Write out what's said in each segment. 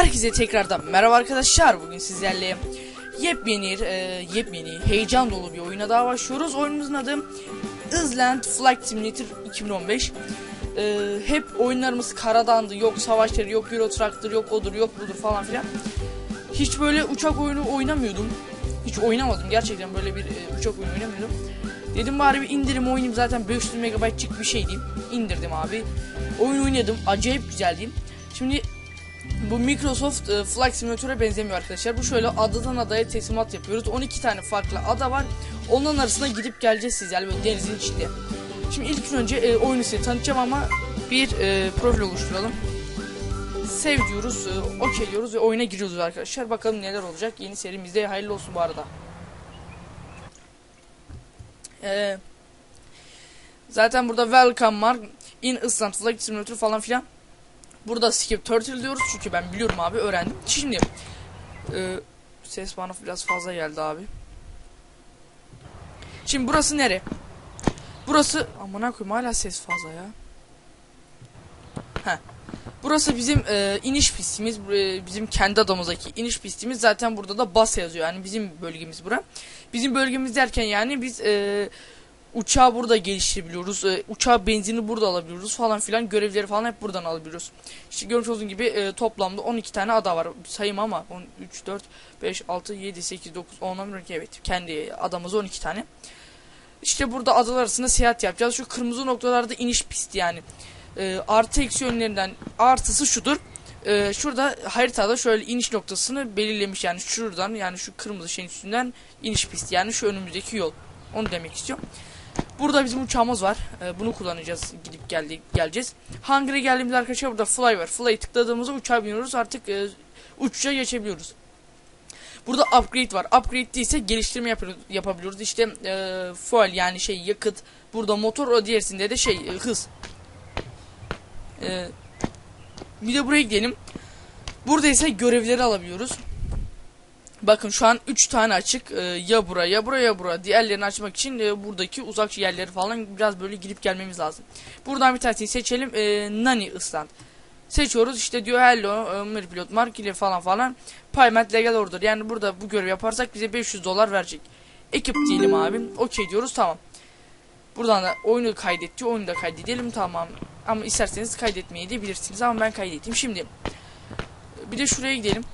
Herkese tekrardan merhaba arkadaşlar. Bugün sizlerle yepyeni, e, yepyeni, heyecan dolu bir oyuna daha başlıyoruz. Oyunumuzun adı Island Flight Simulator 2015. E, hep oyunlarımız karadandı. Yok savaşları, yok Euro Truck'tır, yok odur, yok budur falan filan. Hiç böyle uçak oyunu oynamıyordum. Hiç oynamadım. Gerçekten böyle bir e, uçak oyunu oynamıyordum. Dedim bari bir indirim oynayayım zaten 500 MB'cık bir şeydi. İndirdim abi. Oyun oynadım. Acayip güzeldi. Şimdi bu Microsoft e, Flight Simulator'a benzemiyor arkadaşlar. Bu şöyle adadan adaya teslimat yapıyoruz. 12 tane farklı ada var. Onların arasına gidip geleceğiz siz yani böyle denizin içinde. Şimdi ilk önce e, oyunu size tanıtacağım ama bir e, profil oluşturalım. Sev diyoruz, e, okey diyoruz ve oyuna giriyoruz arkadaşlar. Bakalım neler olacak. Yeni serimizde hayırlı olsun bu arada. Ee, zaten burada welcome var. In Island Flight Simulator falan filan. Burada skip turtle diyoruz çünkü ben biliyorum abi öğrendim. Şimdi e, ses bana biraz fazla geldi abi. Şimdi burası nere? Burası amına koyayım hala ses fazla ya. Heh. Burası bizim e, iniş pistimiz. E, bizim kendi adamızdaki iniş pistimiz. Zaten burada da bas yazıyor. Yani bizim bölgemiz bura. Bizim bölgemiz derken yani biz e, uçağı burada geliştirebiliyoruz. E, uçağa benzini burada alabiliyoruz falan filan. Görevleri falan hep buradan alabiliyoruz. İşte görmüş olduğunuz gibi e, toplamda 12 tane ada var. Sayım ama 10, 3, 4, 5, 6, 7, 8, 9, 10, 11, 12 evet. Kendi adamız 12 tane. İşte burada adalar arasında seyahat yapacağız. Şu kırmızı noktalarda iniş pisti yani. E, artı eksi yönlerinden artısı şudur. E, şurada haritada şöyle iniş noktasını belirlemiş yani şuradan yani şu kırmızı şeyin üstünden iniş pisti yani şu önümüzdeki yol. Onu demek istiyorum. Burada bizim uçağımız var. Ee, bunu kullanacağız. Gidip geldik geleceğiz. Hunger'a geldiğimizde arkadaşlar burada fly var. Fly'ı tıkladığımızda uçağa biniyoruz. Artık e, uçuşa geçebiliyoruz. Burada upgrade var. Upgrade değilse geliştirme yap yapabiliyoruz. İşte e, fuel yani şey yakıt. Burada motor o diğerisinde de şey e, hız. E, bir de buraya gidelim. Burada ise görevleri alabiliyoruz. Bakın şu an 3 tane açık. Ee, ya buraya ya buraya ya buraya. Diğerlerini açmak için e, buradaki uzak yerleri falan biraz böyle gidip gelmemiz lazım. Buradan bir tanesini seçelim. E, Nani Island. Seçiyoruz işte diyor hello e, pilot mark ile falan falan. Payment legal order. Yani burada bu görev yaparsak bize 500 dolar verecek. Ekip diyelim abi. Okey diyoruz tamam. Buradan da oyunu kaydet diyor. Oyunu da kaydedelim tamam. Ama isterseniz kaydetmeyi de bilirsiniz ama ben kaydedeyim. Şimdi bir de şuraya gidelim.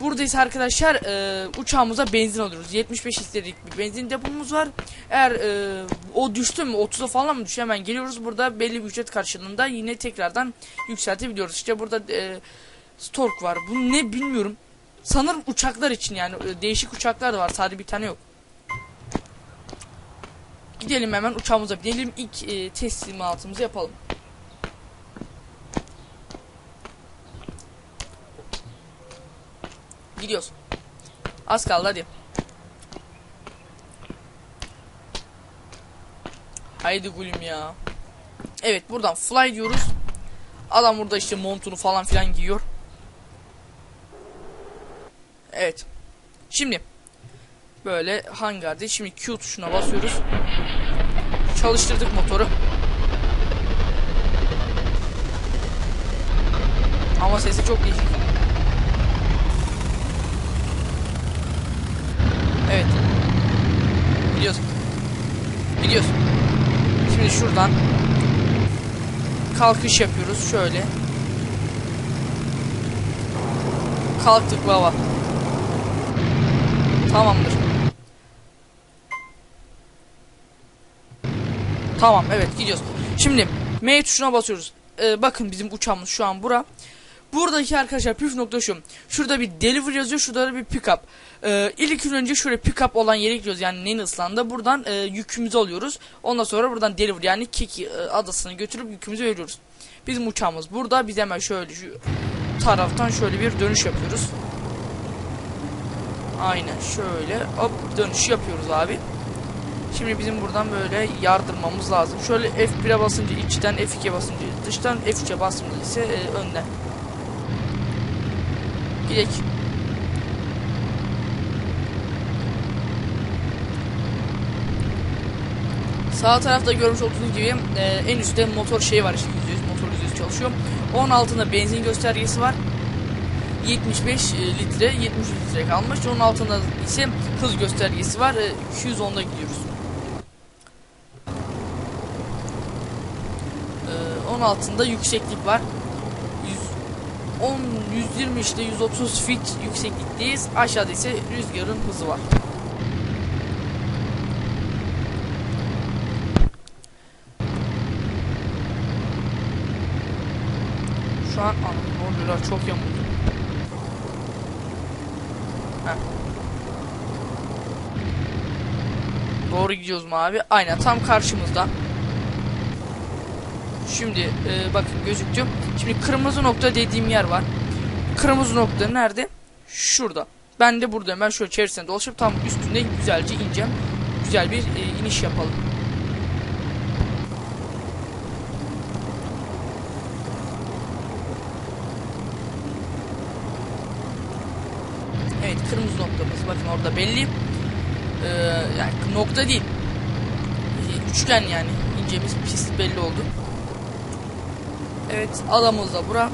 Buradayız arkadaşlar e, uçağımıza benzin alıyoruz. 75 litrelik bir benzin depomuz var. Eğer e, o düştü mü 30'a falan mı düşüyor hemen geliyoruz. Burada belli bir ücret karşılığında yine tekrardan yükseltebiliyoruz. İşte burada e, Stork var. Bu ne bilmiyorum. Sanırım uçaklar için yani e, değişik uçaklar da var. Sadece bir tane yok. Gidelim hemen uçağımıza binelim. İlk e, teslimatımızı yapalım. Gidiyoruz. Az kaldı hadi. Haydi gülüm ya. Evet buradan fly diyoruz. Adam burada işte montunu falan filan giyiyor. Evet. Şimdi böyle hangarda şimdi Q tuşuna basıyoruz. Çalıştırdık motoru. Ama sesi çok iyi. Evet. Gidiyoruz. Gidiyoruz. Şimdi şuradan kalkış yapıyoruz şöyle. Kalktık baba. Tamamdır. Tamam evet gidiyoruz. Şimdi M tuşuna basıyoruz. Ee, bakın bizim uçağımız şu an bura. Buradaki arkadaşlar püf nokta şu. Şurada bir deliver yazıyor. Şurada da bir pick up. Ee, ilk önce şöyle pick up olan yere gidiyoruz. Yani Nenisland'a. Buradan e, yükümüzü alıyoruz. Ondan sonra buradan deliver yani Kiki e, adasına götürüp yükümüzü veriyoruz. Bizim uçağımız burada. Biz hemen şöyle şu taraftan şöyle bir dönüş yapıyoruz. Aynen şöyle hop dönüş yapıyoruz abi. Şimdi bizim buradan böyle yardırmamız lazım. Şöyle F1'e basınca içten F2'ye basınca dıştan F3'e basınca ise e, önden. Gidek. Sağ tarafta görmüş olduğunuz gibi e, en üstte motor şey var işte %100 motor %100 çalışıyor. Onun altında benzin göstergesi var. 75 e, litre 70 litre kalmış. Onun altında ise hız göstergesi var. E, 210'da gidiyoruz. E, onun altında yükseklik var. 110 120 işte 130 feet yükseklikteyiz. Aşağıda ise rüzgarın hızı var. Şu an oluyorlar çok yamuldu. Doğru gidiyoruz mu abi? Aynen tam karşımızda. Şimdi e, bakın gözüktü. Şimdi kırmızı nokta dediğim yer var. Kırmızı nokta nerede? Şurada. Ben de buradayım. Ben şöyle çevresine dolaşıp tam üstünde güzelce ineceğim. Güzel bir e, iniş yapalım. Evet kırmızı noktamız bakın orada belli. Ee, yani nokta değil. Ee, Üçgen yani ineceğimiz pist belli oldu. Evet adamız da bura.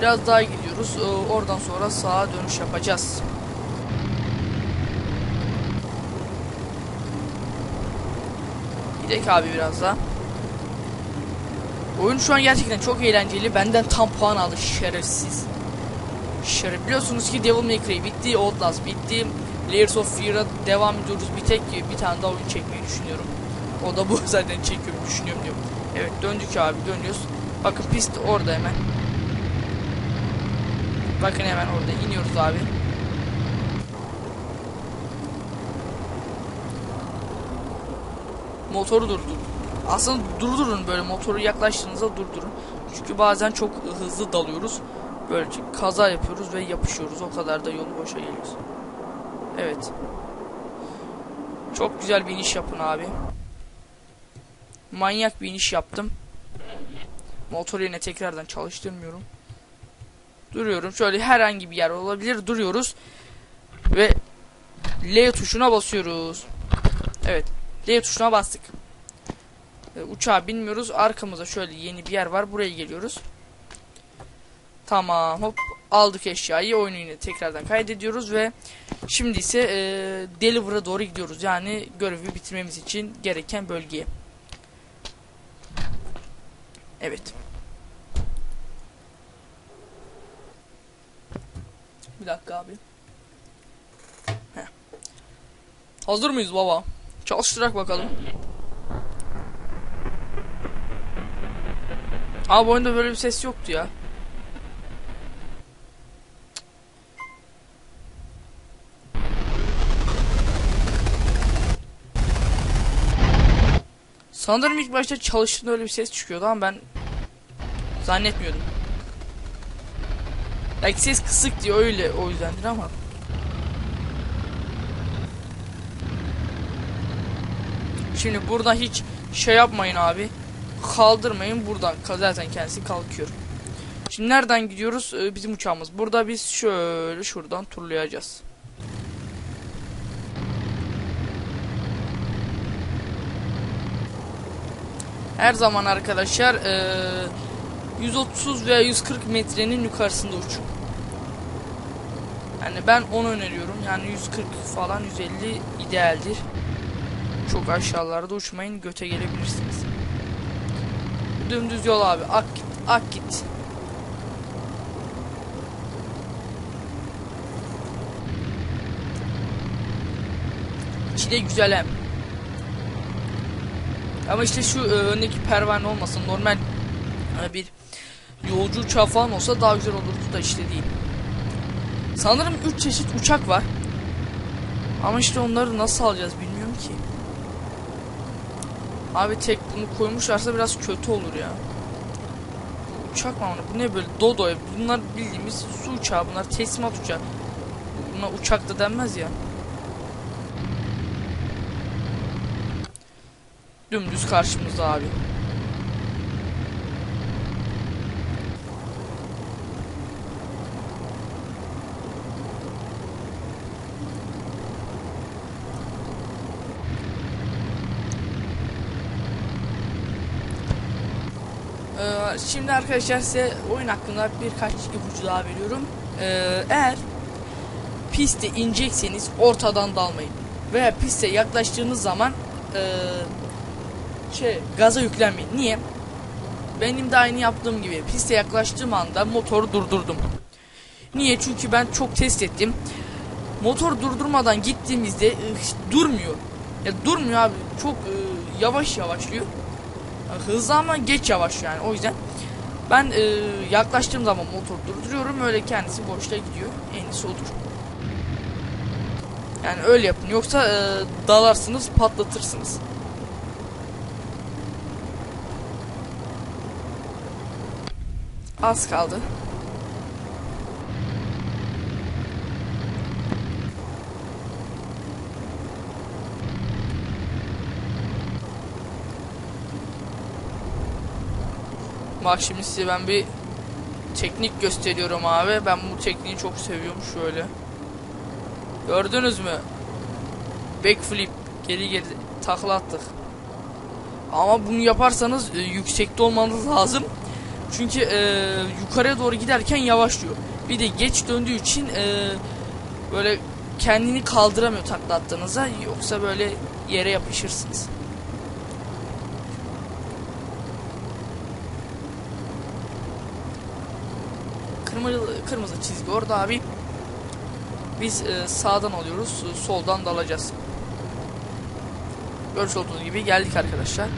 Biraz daha gidiyoruz. Ee, oradan sonra sağa dönüş yapacağız. Gidelim abi biraz daha. Oyun şu an gerçekten çok eğlenceli. Benden tam puan aldı şerefsiz. Şeref. Biliyorsunuz ki Devil May Cry bitti, Outlast bitti. Layers of Fear'a devam ediyoruz. Bir tek bir tane daha oyun çekmeyi düşünüyorum. O da bu zaten çekiyorum düşünüyorum diyorum. Evet döndük abi dönüyoruz. Bakın pist orada hemen. Bakın hemen orada iniyoruz abi. Motoru durdur. Aslında durdurun böyle motoru yaklaştığınızda durdurun. Çünkü bazen çok hızlı dalıyoruz. Böylece kaza yapıyoruz ve yapışıyoruz. O kadar da yolu boşa geliyoruz. Evet. Çok güzel bir iniş yapın abi. Manyak bir iniş yaptım. Motor yine tekrardan çalıştırmıyorum. Duruyorum. Şöyle herhangi bir yer olabilir. Duruyoruz. Ve L tuşuna basıyoruz. Evet. L tuşuna bastık. E, uçağa binmiyoruz. Arkamıza şöyle yeni bir yer var. Buraya geliyoruz. Tamam. Hop. Aldık eşyayı. Oyunu yine tekrardan kaydediyoruz ve şimdi ise e, Deliver'a doğru gidiyoruz. Yani görevi bitirmemiz için gereken bölgeye. Evet. Bir dakika abi. Heh. Hazır mıyız baba? Çalıştırak bakalım. Abi oyunda böyle bir ses yoktu ya. Sanırım ilk başta çalıştığında öyle bir ses çıkıyordu ama ben zannetmiyordum. Belki ses kısık diye öyle o yüzdendir ama. Şimdi burada hiç şey yapmayın abi. Kaldırmayın buradan zaten kendisi kalkıyor. Şimdi nereden gidiyoruz? Ee, bizim uçağımız. Burada biz şöyle şuradan turlayacağız. Her zaman arkadaşlar e, 130 veya 140 metrenin yukarısında uçun. Yani ben onu öneriyorum. Yani 140 falan 150 idealdir. Çok aşağılarda uçmayın göte gelebilirsiniz. Dümdüz yol abi. Ak git. Ak git. İçi de güzel hem. Ama işte şu e, öndeki pervane olmasın. Normal e, bir yolcu uçağı falan olsa daha güzel olurdu da işte değil. Sanırım 3 çeşit uçak var. Ama işte onları nasıl alacağız bilmiyorum. Abi tek bunu koymuşlarsa biraz kötü olur ya. Uçak mı bu ne böyle dodo bunlar bildiğimiz su uçağı bunlar teslimat uçağı. Buna uçak da denmez ya. Dümdüz karşımızda abi. Şimdi arkadaşlar size oyun hakkında birkaç ipucu daha veriyorum. Ee, eğer piste inecekseniz ortadan dalmayın. Veya piste yaklaştığınız zaman ee, şey gaza yüklenmeyin. Niye? Benim de aynı yaptığım gibi piste yaklaştığım anda motoru durdurdum. Niye? Çünkü ben çok test ettim. Motor durdurmadan gittiğimizde e, durmuyor. Ya durmuyor abi. Çok e, yavaş yavaşlıyor. Hızlı ama geç yavaş yani. O yüzden ben e, yaklaştığım zaman motor durduruyorum. Öyle kendisi boşta gidiyor. En iyisi odur. Yani öyle yapın. Yoksa e, dalarsınız patlatırsınız. Az kaldı. Bak şimdi size ben bir teknik gösteriyorum abi. Ben bu tekniği çok seviyorum şöyle. Gördünüz mü? Backflip geri geri takla attık. Ama bunu yaparsanız e, yüksekte olmanız lazım. Çünkü e, yukarıya doğru giderken yavaşlıyor. Bir de geç döndüğü için e, böyle kendini kaldıramıyor takla attığınızda. Yoksa böyle yere yapışırsınız. Kırmızı, çizgi orada abi. Biz e, sağdan alıyoruz, e, soldan dalacağız. Görmüş olduğunuz gibi geldik arkadaşlar.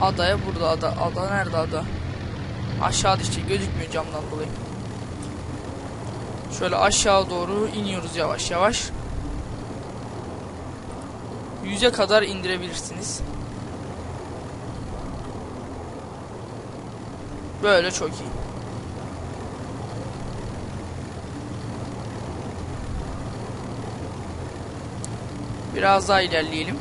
Adaya burada ada. Ada nerede ada? Aşağıda işte gözükmüyor camdan dolayı. Şöyle aşağı doğru iniyoruz yavaş yavaş. Yüze kadar indirebilirsiniz. Böyle çok iyi. Biraz daha ilerleyelim.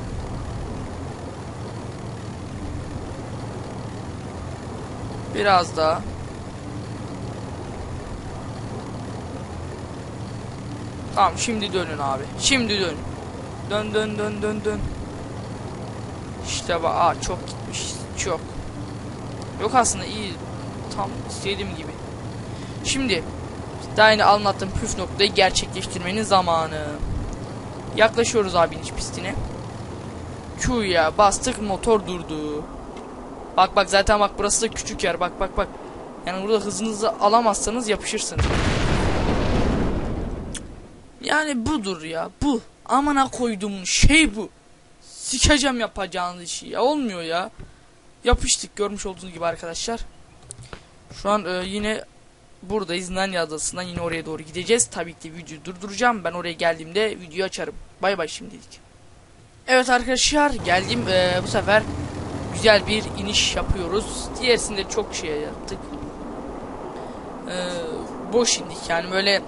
Biraz daha. Tamam şimdi dönün abi. Şimdi dön. Dön dön dön dön dön. İşte bak aa çok gitmiş. Çok. Yok aslında iyi. Tam istediğim gibi. Şimdi daha yeni anlattığım püf noktayı gerçekleştirmenin zamanı. Yaklaşıyoruz abi iniş pistine. Q'ya bastık motor durdu. Bak bak zaten bak burası da küçük yer bak bak bak. Yani burada hızınızı alamazsanız yapışırsınız. Yani budur ya bu. Amına koydum şey bu. Sikeceğim yapacağınız işi ya olmuyor ya. Yapıştık görmüş olduğunuz gibi arkadaşlar. Şu an e, yine buradayız Nanya adasından yine oraya doğru gideceğiz. Tabii ki videoyu durduracağım. Ben oraya geldiğimde videoyu açarım. Bay bay şimdilik. Evet arkadaşlar geldim e, bu sefer güzel bir iniş yapıyoruz. Diğerisinde çok şey yaptık. E, boş indik yani böyle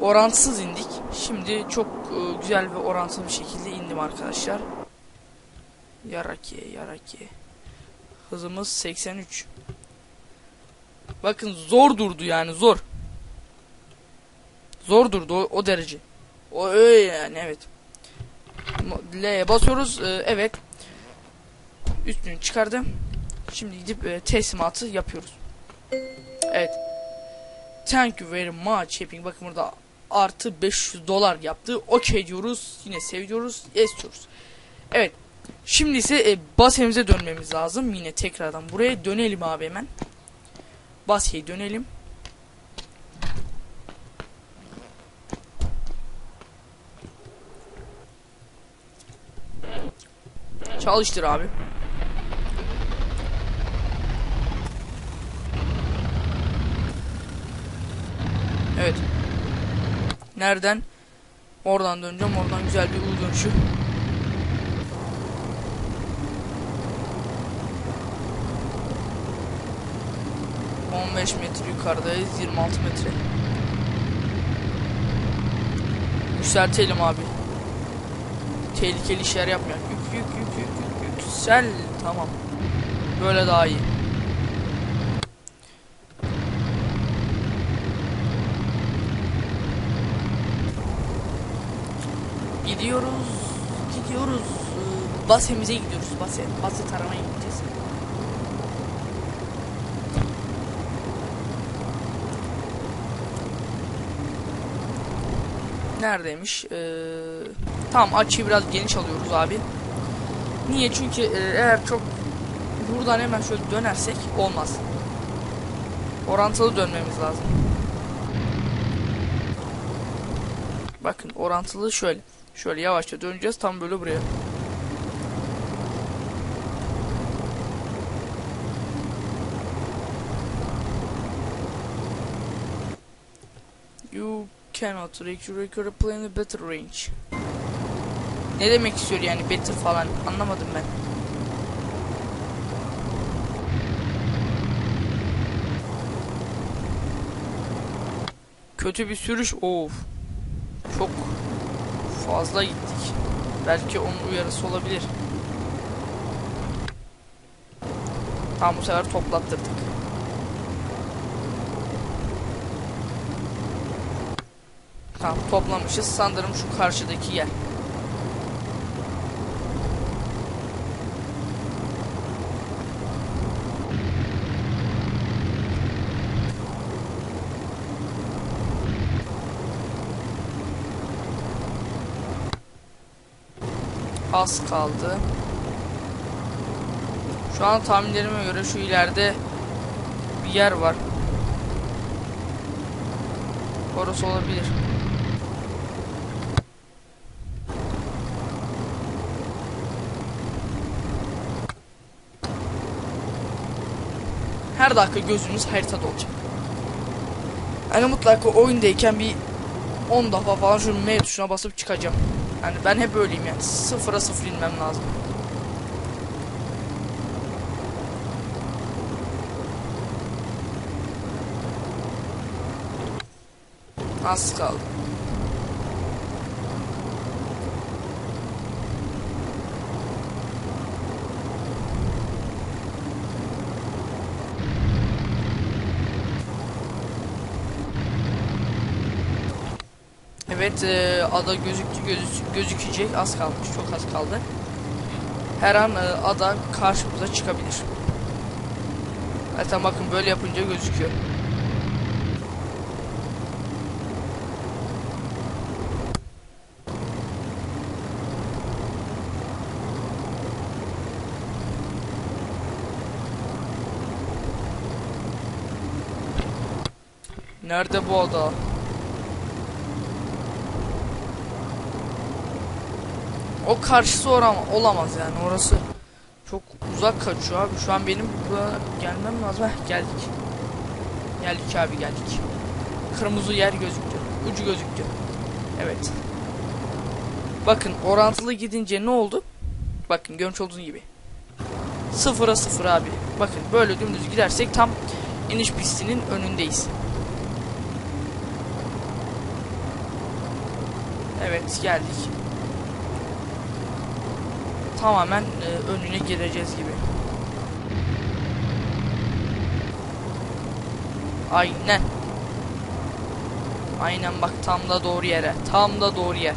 orantısız indik. Şimdi çok e, güzel ve orantılı bir şekilde indim arkadaşlar. Yarak ye yarak ye. Hızımız 83. Bakın zor durdu yani zor. Zor durdu o, o derece. O öyle yani evet. L'ye basıyoruz. Ee, evet. Üstünü çıkardım. Şimdi gidip e, teslimatı yapıyoruz. Evet. Thank you very much shipping. Bakın burada artı 500 dolar yaptı. Okey diyoruz. Yine seviyoruz. Yes. Evet. Şimdi ise e, basemize dönmemiz lazım. Yine tekrardan buraya dönelim abi hemen. Basya dönelim. Çalıştır abi. Evet. Nereden? Oradan döneceğim. Oradan güzel bir U dönüşü. On beş metre yukarıdayız. 26 metre. Yükseltelim abi. Tehlikeli işler yapmayak. Yük yük yük yük yük yüksel. Tamam. Böyle daha iyi. Gidiyoruz. Gidiyoruz. Ee, Basemize gidiyoruz. Base, base taramaya gideceğiz. Neredeymiş? Ee, tamam açıyı biraz geniş alıyoruz abi. Niye? Çünkü e, eğer çok buradan hemen şöyle dönersek olmaz. Orantılı dönmemiz lazım. Bakın orantılı şöyle. Şöyle yavaşça döneceğiz tam böyle buraya. You cannot reach play in a better range. Ne demek istiyor yani better falan anlamadım ben. Kötü bir sürüş of. Çok fazla gittik. Belki onun uyarısı olabilir. Tamam bu sefer toplattırdık. Tamam toplamışız. Sanırım şu karşıdaki yer. Az kaldı. Şu an tahminlerime göre şu ileride bir yer var. Orası olabilir. Her dakika gözümüz haritada olacak. Yani mutlaka oyundayken bir 10 defa falan şu M tuşuna basıp çıkacağım. Yani ben hep öyleyim yani. Sıfıra sıfır inmem lazım. Az kaldı. Evet e, ada gözüktü gözük, gözükecek az kalmış çok az kaldı. Her an e, ada karşımıza çıkabilir. Zaten bakın böyle yapınca gözüküyor. Nerede bu ada? O karşısı oram olamaz yani orası çok uzak kaçıyor abi. Şu an benim buraya gelmem lazım. Heh, geldik. Geldik abi geldik. Kırmızı yer gözüktü. Ucu gözüktü. Evet. Bakın orantılı gidince ne oldu? Bakın görmüş olduğunuz gibi. Sıfıra sıfır abi. Bakın böyle dümdüz gidersek tam iniş pistinin önündeyiz. Evet geldik tamamen e, önüne gireceğiz gibi. Aynen. Aynen bak tam da doğru yere. Tam da doğru yer.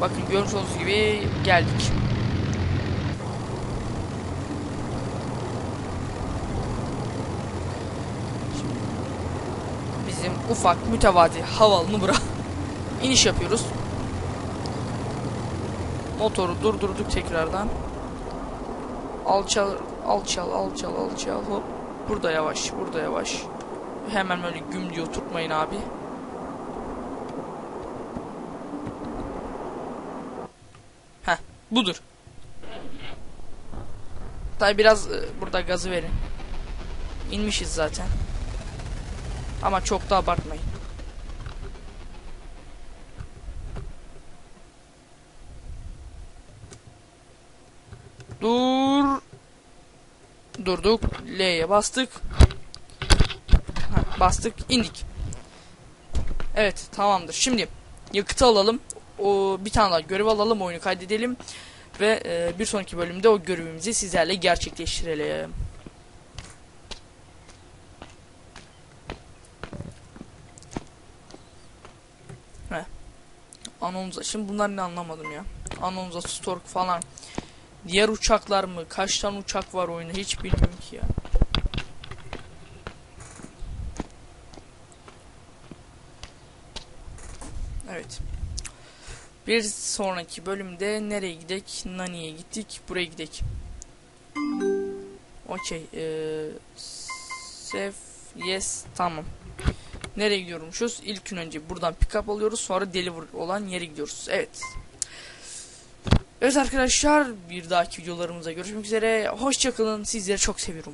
Bakın görmüş olduğunuz gibi geldik. bizim ufak mütevazi havalını bırak. iniş yapıyoruz. Motoru durdurduk tekrardan. Alçal, alçal, alçal, alçal. Hop. Burada yavaş, burada yavaş. Hemen böyle güm diye oturtmayın abi. Heh, budur. Tabi biraz e, burada gazı verin. İnmişiz zaten. Ama çok da abartmayın. Dur. Durduk. L'ye bastık. Ha, bastık. indik. Evet tamamdır. Şimdi yakıtı alalım. O bir tane daha görev alalım. Oyunu kaydedelim. Ve e, bir sonraki bölümde o görevimizi sizlerle gerçekleştirelim. Anonza. Şimdi bunlar ne anlamadım ya. Anonza, Stork falan. Diğer uçaklar mı? Kaç tane uçak var oyunda? Hiç bilmiyorum ki ya. Evet. Bir sonraki bölümde nereye gidek? Nani'ye gittik. Buraya gidek. Okey. Ee, save. Yes. Tamam. Nereye gidiyormuşuz? İlk gün önce buradan pick up alıyoruz. Sonra deliver olan yere gidiyoruz. Evet. Evet arkadaşlar bir dahaki videolarımıza görüşmek üzere. Hoşçakalın. Sizleri çok seviyorum.